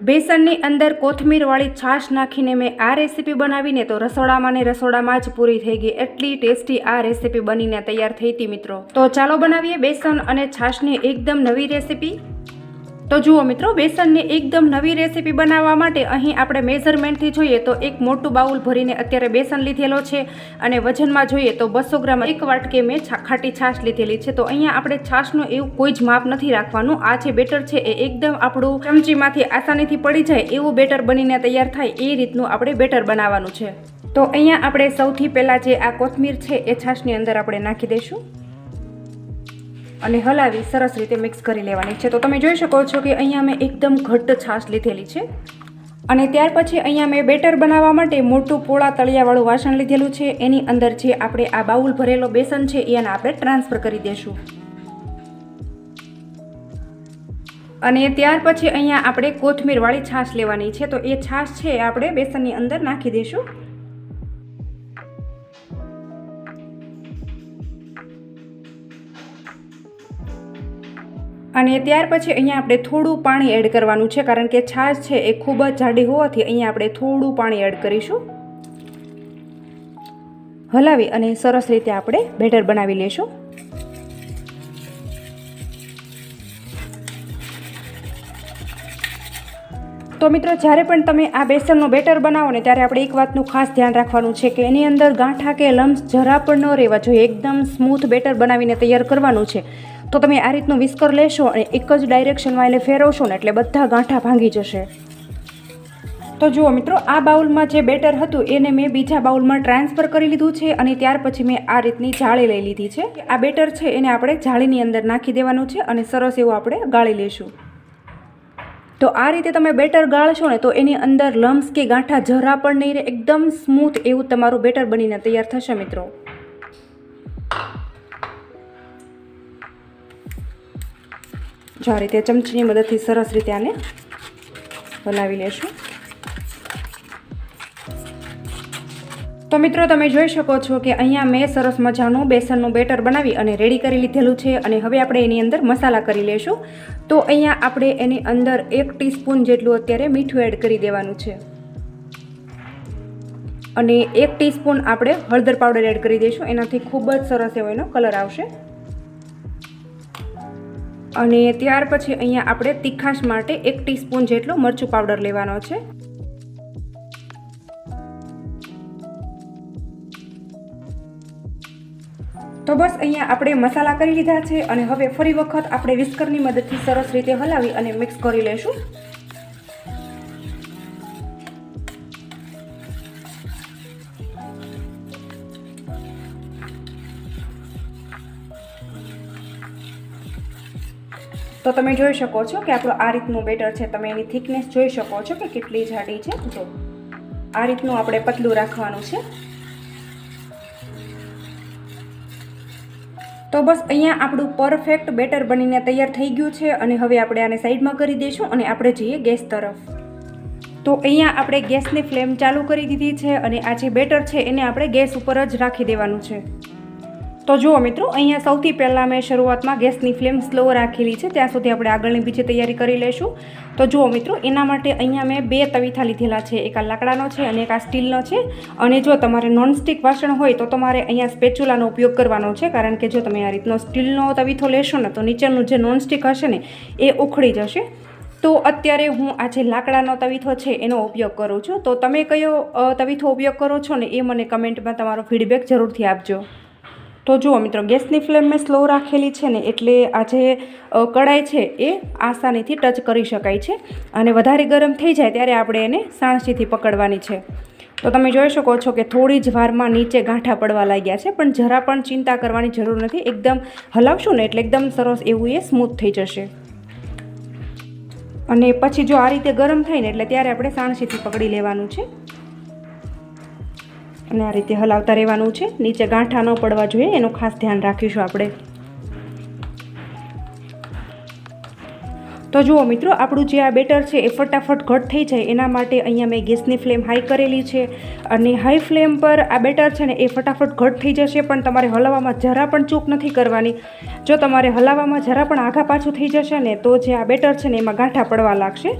બેસનની અંદર કોથમીરવાળી છાશ નાખીને મેં આ રેસીપી બનાવીને તો રસોડામાં ને રસોડામાં જ પૂરી થઈ ગઈ. એટલી ટેસ્ટી આ રેસીપી બનીને તૈયાર થઈ હતી મિત્રો. તો ચાલો બનાવીએ બેસન અને છાશની એકદમ નવી રેસીપી. તો જુઓ મિત્રો, બેસનની એકદમ નવી રેસીપી બનાવવા માટે અહીં આપણે મેઝરમેન્ટથી જોઈએ તો એક મોટું બાઉલ ભરીને અત્યારે બેસન લીધેલો છે અને વજનમાં જોઈએ તો બસો ગ્રામ એક વાટકે મેં ખાટી છાશ લીધેલી છે. તો અહીંયા આપણે છાશનું એવું કોઈ જ માપ નથી રાખવાનું. આ જે બેટર છે એ એકદમ આપણું ચમચીમાંથી આસાનીથી પડી જાય એવું બેટર બનીને તૈયાર થાય એ રીતનું આપણે બેટર બનાવવાનું છે. તો અહીંયા આપણે સૌથી પહેલાં જે આ કોથમીર છે એ છાશની અંદર આપણે નાખી દઈશું. અને હલાવી સરસ રીતે મિક્સ કરી લેવાની છે. તો તમે જોઈ શકો છો કે અહીંયા મેં એકદમ ઘટ્ટ છાશ લીધેલી છે. અને ત્યાર પછી અહીંયા મેં બેટર બનાવવા માટે મોટું પોળા તળિયાવાળું વાસણ લીધેલું છે. એની અંદર જે આપણે આ બાઉલ ભરેલો બેસન છે, એને આપણે ટ્રાન્સફર કરી દઈશું અને ત્યાર પછી અહીંયા આપણે કોથમીરવાળી છાશ લેવાની છે. તો એ છાશ છે આપણે બેસનની અંદર નાખી દઈશું અને ત્યાર પછી અહીંયા આપણે થોડું પાણી એડ કરવાનું છે, કારણ કે છાશ છે એ ખૂબ જ જાડી હોવાથી અહીંયા આપણે થોડું પાણી એડ કરીશું. હલાવી અને સરસ રીતે આપણે બેટર બનાવી લેશું. તો મિત્રો, જ્યારે પણ તમે આ બેસનનો બેટર બનાવો ને, ત્યારે આપણે એક વાતનું ખાસ ધ્યાન રાખવાનું છે કે એની અંદર ગાંઠા કે લમ્સ જરા પણ ન રહેવા જોઈએ. એકદમ સ્મૂથ બેટર બનાવીને તૈયાર કરવાનું છે. તો તમે આ રીતનું વિસ્કર લેશો અને એક જ ડાયરેક્શનમાં એને ફેરવશો ને એટલે બધા ગાંઠા ભાંગી જશે. તો જુઓ મિત્રો, આ બાઉલમાં જે બેટર હતું એને મેં બીજા બાઉલમાં ટ્રાન્સફર કરી લીધું છે અને ત્યાર પછી મેં આ રીતની જાળી લઈ લીધી છે. આ બેટર છે એને આપણે જાળીની અંદર નાખી દેવાનું છે અને સરસ એવું આપણે ગાળી લેશું તો આ રીતે તમે બેટર ગાળશો ને તો એની અંદર લમ્સ કે ગાંઠા જરા પણ નહીં રહે, એકદમ સ્મૂથ એવું તમારું બેટર બનીને તૈયાર થશે મિત્રો. જો આ રીતે ચમચીની મદદથી સરસ રીતે આને હલાવી લેશું. તો મિત્રો, તમે જોઈ શકો છો કે અહીંયા મેં સરસ મજાનું બેસનનું બેટર બનાવી અને રેડી કરી લીધેલું છે અને હવે આપણે એની અંદર મસાલા કરી લેશું. તો અહીંયા આપણે એની અંદર એક ટીસ્પૂન જેટલું અત્યારે મીઠું એડ કરી દેવાનું છે. અને એક ટીસ્પૂન આપણે હળદર પાવડર એડ કરી દઈશું. એનાથી ખૂબ જ સરસ એવો એનો કલર આવશે. અને ત્યાર પછી અહીંયા આપણે તીખાશ માટે એક ટીસ્પૂન જેટલો મરચું પાવડર લેવાનો છે. તો બસ અહીંયા આપણે મસાલા કરી લીધા છે અને હવે ફરી વખત આપણે વિસ્કરની મદદથી સરસ રીતે હલાવી અને મિક્સ કરી લેશું તો તમે જોઈ શકો છો કે આપણું આ રીતનું બેટર છે. તમે એની થિકનેસ જોઈ શકો છો કે કેટલી જાડી છે. જો, આ રીતનું આપણે પતલું રાખવાનું છે. તો બસ અહીંયા આપણું પરફેક્ટ બેટર બનીને તૈયાર થઈ ગયું છે અને હવે આપણે આને સાઈડમાં કરી દઈશું અને આપણે જઈએ ગેસ તરફ. તો અહીંયા આપણે ગેસની ફ્લેમ ચાલુ કરી દીધી છે અને આ જે બેટર છે એને આપણે ગેસ ઉપર જ રાખી દેવાનું છે. તો જુઓ મિત્રો, અહીંયા સૌથી પહેલાં મેં શરૂઆતમાં ગેસની ફ્લેમ સ્લો રાખેલી છે. ત્યાં સુધી આપણે આગળની બીજી તૈયારી કરી લઈશું. તો જુઓ મિત્રો, એના માટે અહીંયા મેં બે તવીથા લીધેલા છે. એક આ લાકડાનો છે અને એક આ સ્ટીલનો છે. અને જો તમારે નોનસ્ટિક વાસણ હોય તો તમારે અહીંયા સ્પેચ્યુલાનો ઉપયોગ કરવાનો છે. કારણ કે જો તમે આ રીતનો સ્ટીલનો તવીથો લેશો ને, તો નીચેનું જે નોનસ્ટિક હશે ને, એ ઉખડી જશે. તો અત્યારે હું આ જે લાકડાનો તવીથો છે, એનો ઉપયોગ કરું છું. તો તમે કયો તવીથો ઉપયોગ કરો છો ને, એ મને કમેન્ટમાં તમારો ફીડબેક જરૂરથી આપજો. તો જુઓ મિત્રો, ગેસની ફ્લેમ મેં સ્લો રાખેલી છે ને એટલે આ જે કડાઈ છે એ આસાનીથી ટચ કરી શકાય છે અને વધારે ગરમ થઈ જાય ત્યારે આપણે એને સાણસીથી પકડવાની છે. તો તમે જોઈ શકો છો કે થોડી જ વારમાં નીચે ગાંઠા પડવા લાગ્યા છે, પણ જરા પણ ચિંતા કરવાની જરૂર નથી. એકદમ હલાવશું ને એટલે એકદમ સરસ એવું એ સ્મૂથ થઈ જશે. અને પછી જો આ રીતે ગરમ થાય ને એટલે ત્યારે આપણે સાણસીથી પકડી લેવાનું છે. અને આ રીતે હલાવતા રહેવાનું છે. નીચે ગાંઠા ન પડવા જોઈએ, એનું ખાસ ધ્યાન રાખીશું આપણે. તો જુઓ મિત્રો, આપણું જે આ બેટર છે એ ફટાફટ ઘટ થઈ જાય. એના માટે અહીંયા મેં ગેસની ફ્લેમ હાઈ કરેલી છે અને હાઈ ફ્લેમ પર આ બેટર છે ને એ ફટાફટ ઘટ થઈ જશે, પણ તમારે હલાવવામાં જરા પણ ચૂક નથી કરવાની. જો તમારે હલાવવામાં જરા પણ આઘા પાછું થઈ જશે ને, તો જે આ બેટર છે ને એમાં ગાંઠા પડવા લાગશે.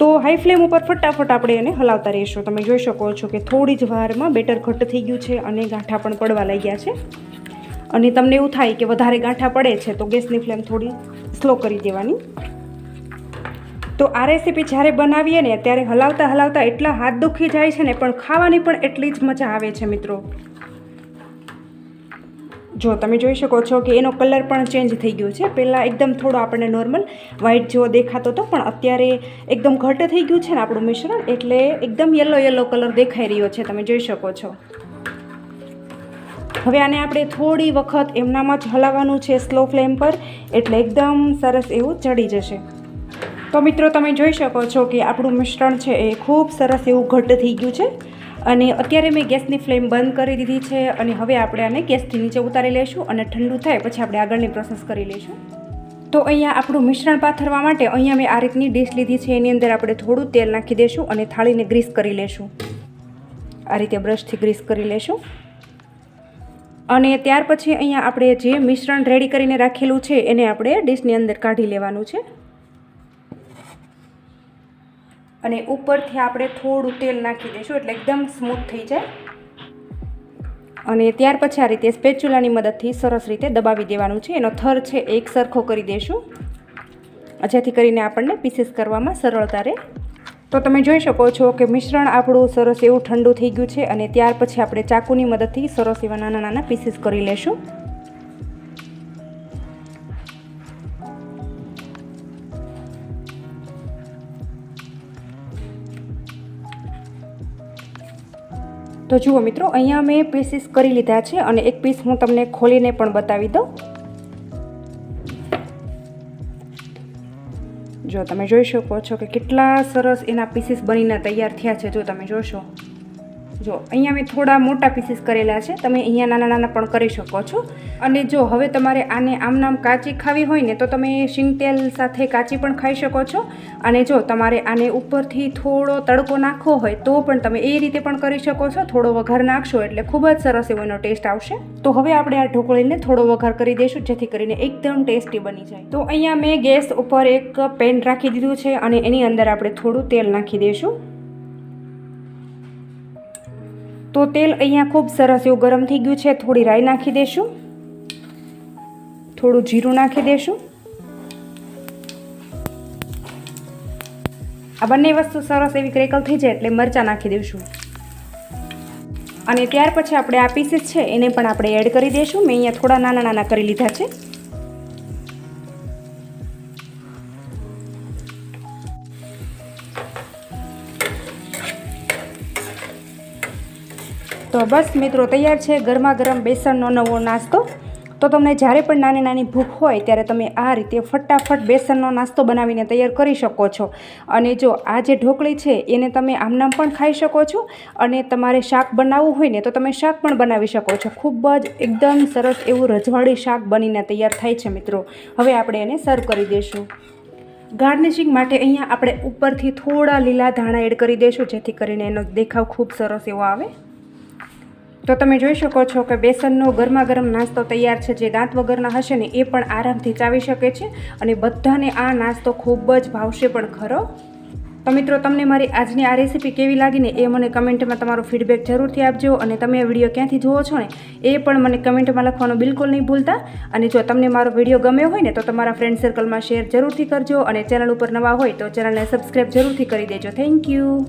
તો હાઈ ફ્લેમ ઉપર ફટાફટ આપણે એને હલાવતા રહીશું. તમે જોઈ શકો છો કે થોડી જ વારમાં બેટર ઘટ્ટ થઈ ગયું છે અને ગાંઠા પણ પડવા લાગ્યા છે. અને તમને એવું થાય કે વધારે ગાંઠા પડે છે, તો ગેસની ફ્લેમ થોડી સ્લો કરી દેવાની. તો આ રેસીપી જ્યારે બનાવીએ ને ત્યારે હલાવતા હલાવતા એટલા હાથ દુખી જાય છે ને, પણ ખાવાની પણ એટલી જ મજા આવે છે મિત્રો. જો તમે જોઈ શકો છો કે એનો કલર પણ ચેન્જ થઈ ગયો છે. પહેલાં એકદમ થોડો આપણને નોર્મલ વ્હાઇટ જેવો દેખાતો હતો, પણ અત્યારે એકદમ ઘટ થઈ ગયું છે ને આપણું મિશ્રણ, એટલે એકદમ યલો યલો કલર દેખાઈ રહ્યો છે, તમે જોઈ શકો છો. હવે આને આપણે થોડી વખત એમનામાં જ હલાવવાનું છે સ્લો ફ્લેમ પર, એટલે એકદમ સરસ એવું ચડી જશે. તો મિત્રો, તમે જોઈ શકો છો કે આપણું મિશ્રણ છે એ ખૂબ સરસ એવું ઘટ્ટ થઈ ગયું છે. અને અત્યારે મેં ગેસની ફ્લેમ બંધ કરી દીધી છે અને હવે આપણે આને ગેસથી નીચે ઉતારી લઈશું અને ઠંડુ થાય પછી આપણે આગળની પ્રોસેસ કરી લઈશું. તો અહીંયા આપણું મિશ્રણ પાથરવા માટે અહીંયા મેં આ રીતની ડીશ લીધી છે, એની અંદર આપણે થોડું તેલ નાખી દઈશું અને થાળીને ગ્રીસ કરી લેશું આ રીતે બ્રશથી ગ્રીસ કરી લેશું અને ત્યાર પછી અહીંયા આપણે જે મિશ્રણ રેડી કરીને રાખેલું છે એને આપણે ડીશની અંદર કાઢી લેવાનું છે. અને ઉપરથી આપણે થોડું તેલ નાખી દઈશું, એટલે એકદમ સ્મૂથ થઈ જાય. અને ત્યાર પછી આ રીતે સ્પેચ્યુલાની મદદથી સરસ રીતે દબાવી દેવાનું છે. એનો થર છે એક સરખો કરી દઈશું. જેથી કરીને આપણને પીસીસ કરવામાં સરળતા રહે. તો તમે જોઈ શકો છો કે મિશ્રણ આપણું સરસ એવું ઠંડુ થઈ ગયું છે અને ત્યાર પછી આપણે ચાકુની મદદથી સરસ એવા નાના નાના પીસીસ કરી લેશું. તો જુઓ મિત્રો, અહીંયા મેં પીસીસ કરી લીધા છે અને એક પીસ હું તમને ખોલીને પણ બતાવી દઉં. જો તમે જોઈ શકો છો કે કેટલા સરસ એના પીસીસ બનીને તૈયાર થયા છે, જો તમે જોશો. જો, અહીંયા મેં થોડા મોટા પીસીસ કરેલા છે, તમે અહીંયા નાના નાના પણ કરી શકો છો. અને જો, હવે તમારે આને આમ નામ કાચી ખાવી હોય ને, તો તમે શીંગતેલ સાથે કાચી પણ ખાઈ શકો છો. અને જો, તમારે આને ઉપરથી થોડો તડકો નાખવો હોય, તો પણ તમે એ રીતે પણ કરી શકો છો. થોડો વઘાર નાખશો એટલે ખૂબ જ સરસ એવો એનો ટેસ્ટ આવશે. તો હવે આપણે આ ઢોકળીને થોડો વઘાર કરી દઈશું, જેથી કરીને એકદમ ટેસ્ટી બની જાય. તો અહીંયા મેં ગેસ ઉપર એક પેન રાખી દીધું છે, અને એની અંદર આપણે થોડું તેલ નાખી દઈશું. તો તેલ અહીંયા ખૂબ સરસ એવું ગરમ થઈ ગયું છે. થોડી રાઈ નાખી દઈશું થોડું જીરું નાખી દઈશું આ બંને વસ્તુ સરસ એવી ક્રેકલ થઈ જાય એટલે મરચાં નાખી દઈશું અને ત્યાર પછી આપણે આ પીસીસ છે એને પણ આપણે એડ કરી દઈશું મેં અહીંયા થોડા નાના નાના કરી લીધા છે. તો બસ મિત્રો, તૈયાર છે ગરમા ગરમ બેસનનો નવો નાસ્તો. તો તમને જ્યારે પણ નાની નાની ભૂખ હોય ત્યારે તમે આ રીતે ફટાફટ બેસનનો નાસ્તો બનાવીને તૈયાર કરી શકો છો. અને જો આ જે ઢોકળી છે એને તમે આમનામ પણ ખાઈ શકો છો. અને તમારે શાક બનાવવું હોય ને તો તમે શાક પણ બનાવી શકો છો. ખૂબ જ એકદમ સરસ એવું રજવાડી શાક બનીને તૈયાર થાય છે મિત્રો. હવે આપણે એને સર્વ કરી દઈશું. ગાર્નિશિંગ માટે અહીંયા આપણે ઉપરથી થોડા લીલા ધાણા એડ કરી દઈશું, જેથી કરીને એનો દેખાવ ખૂબ સરસ એવો આવે. તો તમે જોઈ શકો છો કે બેસનનો ગરમા ગરમ નાસ્તો તૈયાર છે, જે દાંત વગરના હશે ને એ પણ આરામથી ચાવી શકે છે અને બધાને આ નાસ્તો ખૂબ જ ભાવશે પણ ખરો. તો મિત્રો, તમને મારી આજની આ રેસીપી કેવી લાગીને એ મને કમેન્ટમાં તમારો ફીડબેક જરૂરથી આપજો અને તમે વીડિયો ક્યાંથી જુઓ છો ને એ પણ મને કમેન્ટમાં લખવાનું બિલકુલ નહીં ભૂલતા. અને જો તમને મારો વીડિયો ગમ્યો હોય ને તો તમારા ફ્રેન્ડ સર્કલમાં શેર જરૂરથી કરજો અને ચેનલ ઉપર નવા હોય તો ચેનલને સબસ્ક્રાઈબ જરૂરથી કરી દેજો. Thank you